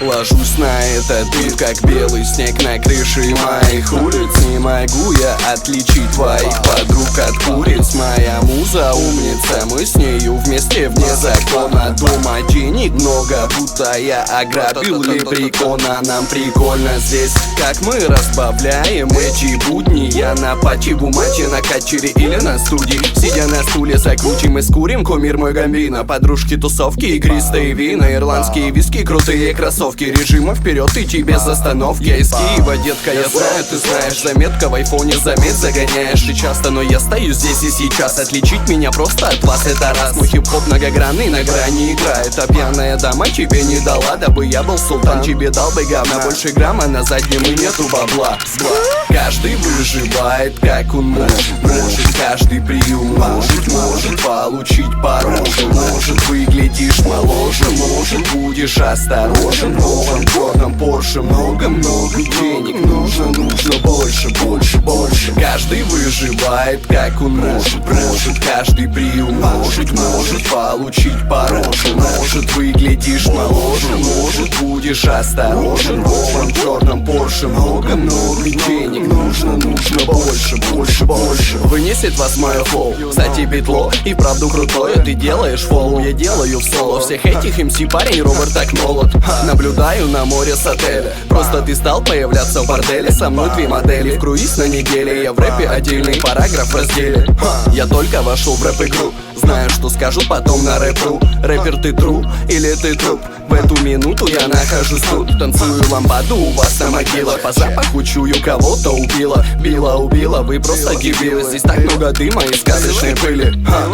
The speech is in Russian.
Ложусь на этот бит, как белый снег на крыше моих улиц. Не могу я отличить твоих подруг от куриц. Моя муза умница, мы с нею вместе вне закона. Дома денег много, будто я ограбил лепрекона Нам прикольно здесь, как мы разбавляем эти будни Я на патче, бумаче, на качере или на студии. Сидя на стуле, закрутим и скурим, кумир мой гамбина Подружки, тусовки, игристые вина, ирландские виски, крутые кроссовки Режима вперед идти без остановки. Я из Киева, детка, я знаю, ты знаешь. Заметка в айфоне, заметь, загоняешь. И часто Но я стою здесь и сейчас, отличить меня просто от вас это раз. Мой хип-хоп многогранный, на грани играет. А пьяная дама тебе не дала, дабы я был султан. Тебе дал бы говна больше грамма, на заднем и нету бабла. Каждый выживает, как он может. Может, каждый приумножить Может получить пороже Может, выглядишь моложе Может, будешь осторожен В новом Порше Много-много денег нужно Нужно больше, больше Выживает, как он может Может, каждый приумножить Может, получить пороже Может, выглядишь моложе Может, будешь осторожен В новом черном Порше Много-много денег нужно, нужно больше, больше, больше. Вынесет вас мое флоу, кстати, битло И правду крутое ты делаешь фоллоу Я делаю в соло всех этих МС парень Роберт так молод Наблюдаю на море с отеля. Просто ты стал появляться в борделе Со мной две модели. В круиз на неделе Я в рэпе отдельный параграф в разделе. Я только вошел в рэп-игру Знаю, что скажу потом на рэпру Рэпер ты тру или ты труп? В эту минуту я нахожусь тут. Танцую ламбаду у вас на могила По запаху чую кого-то убила. Била, убила, вы просто дебилы. Здесь так много дыма и сказочной пыли. Ха.